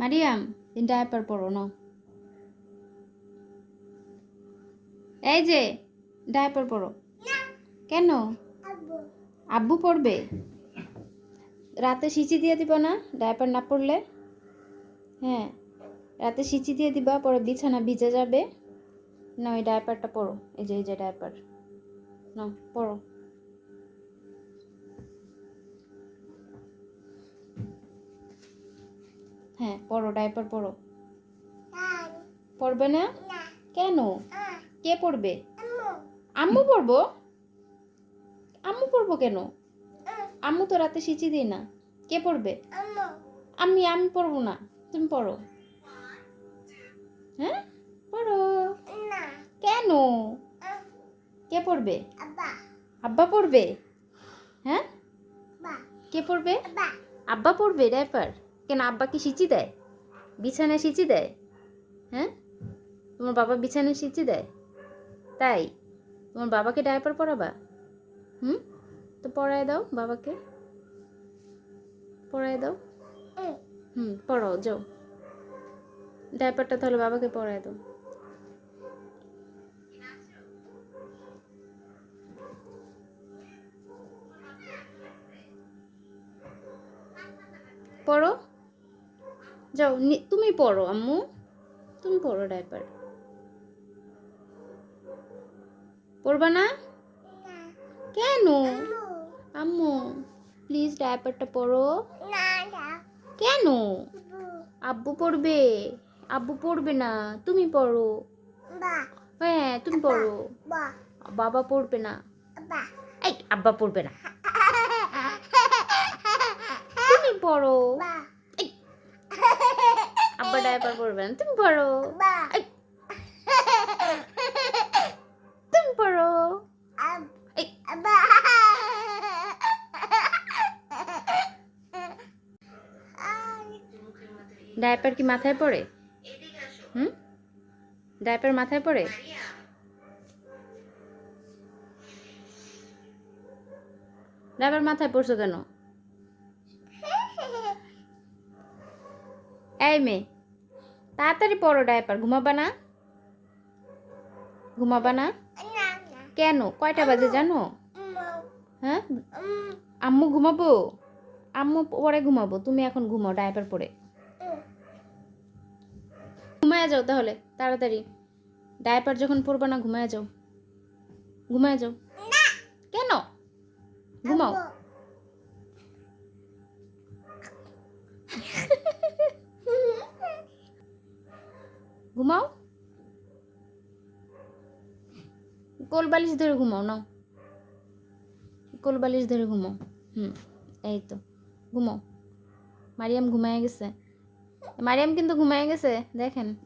মারিয়াম তিন ডায়াপার পরো নাও এই যে ডায়াপার পরো কেন আব্বু পড়বে রাতে সিঁচি দিয়ে দিবা না ডায়াপার না পড়লে হ্যাঁ রাতে সিঁচি দিয়ে দিবা পরে বিছানা ভিজে যাবে না ওই ডায়াপারটা পরো এই যে এই যে ডায়াপার না পরো হ্যাঁ পরো ডায়াপার পরো। পড়বে না? কেন? কে পড়বে আম্মু। পড়ব আম্মু পড়ব কেন? আম্মু তো রাতে সিঁচি দিই না। কে পড়বে আমি আমি পড়ব না। তুমি পড়ো হ্যাঁ? পড়ো কেন? কে পড়বে আব্বা। পড়বে হ্যাঁ? কে পড়বে আব্বা। পড়বে ডাইপার কেন আব্বা কি সিঁচি দেয়? বিছানায় সিঁচি দেয়? হ্যাঁ? তোমার বাবা বিছানায় সিঁচি দেয়? তাই? তোমার বাবাকে ডাইপার পরাবা? হুম? তো পড়ায় দাও বাবাকে। পড়ায় দাও। হুম পড়াও যাও। ডাইপারটা তাহলে বাবাকে পড়ায় দাও। পড়ো যাও তুমি পড়ো, আম্মু। তুমি পড়ো ডাইপার পড়বা না? কেন? আম্মু প্লিজ ডাইপারটা পড়ো। কেন? আব্বু পড়বে। আব্বু পড়বে না, তুমি পড়ো। হ্যাঁ তুমি পড়ো। বাবা পড়বে না। এই, আব্বা পড়বে না। তুমি পড়ো। ডাইপার পড়বে না তুমি পড়ো তুমি এই, ডাইপার কি মাথায় পড়ে? হুম? ডাইপার মাথায় পড়ে? ডাইপার মাথায় পড়ছো কেন? এই মেয়ে। তাড়াতাড়ি পড়ো ডাইপার, ঘুমাবা না? ঘুমাবা না? কেন? কয়টা বাজে জানো? হ্যাঁ? আম্মু ঘুমাবো? আম্মু পরে ঘুমাবো, তুমি এখন ঘুমাও ডাইপার পরে। ঘুমায় যাও তাহলে, তাড়াতাড়ি। ডাইপার যখন পরবে না, ঘুমায় যাও। ঘুমায় যাও। কেন? ঘুমাও। ঘুমাও। কোলবালিশ ধরে ঘুমাও, নাও। কোলবালিশ ধরে ঘুমাও। হুম, এই তো, ঘুমাও। মারিয়াম ঘুমায় গেছে। মারিয়াম কিন্তু ঘুমায় গেছে, দেখেন।